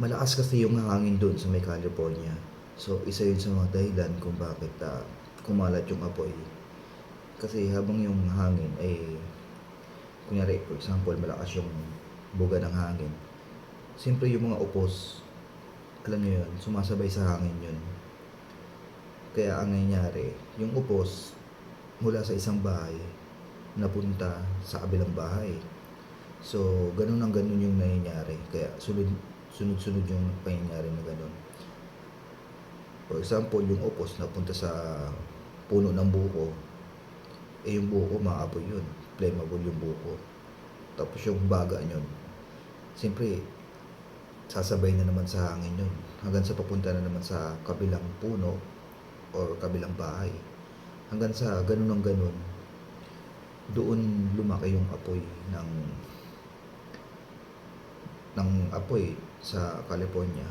malakas kasi yung hangin doon sa may California. So, isa yun sa mga dahilan kung bakit ah, kumalat yung apoy. Kasi habang yung hangin ay, kunyari, for example, malakas yung buga ng hangin. Siyempre yung mga upos, alam nyo yun, sumasabay sa hangin yun. Kaya ang nangyayari, yung upos mula sa isang bahay napunta sa kabilang bahay. So, ganun ang ganun yung nangyayari. Kaya sunod, sunod-sunod yung pangyayari na ganun. For example, yung upos napunta sa puno ng buko, eh yung buko maapoy yun. Flammable yung buko. Tapos yung baga yun, siyempre, sasabay na naman sa hangin yun. Hanggang sa papunta na naman sa kabilang puno or kabilang bahay. Hanggang sa ganun ang ganun, doon lumaki yung apoy ng ng apoy sa California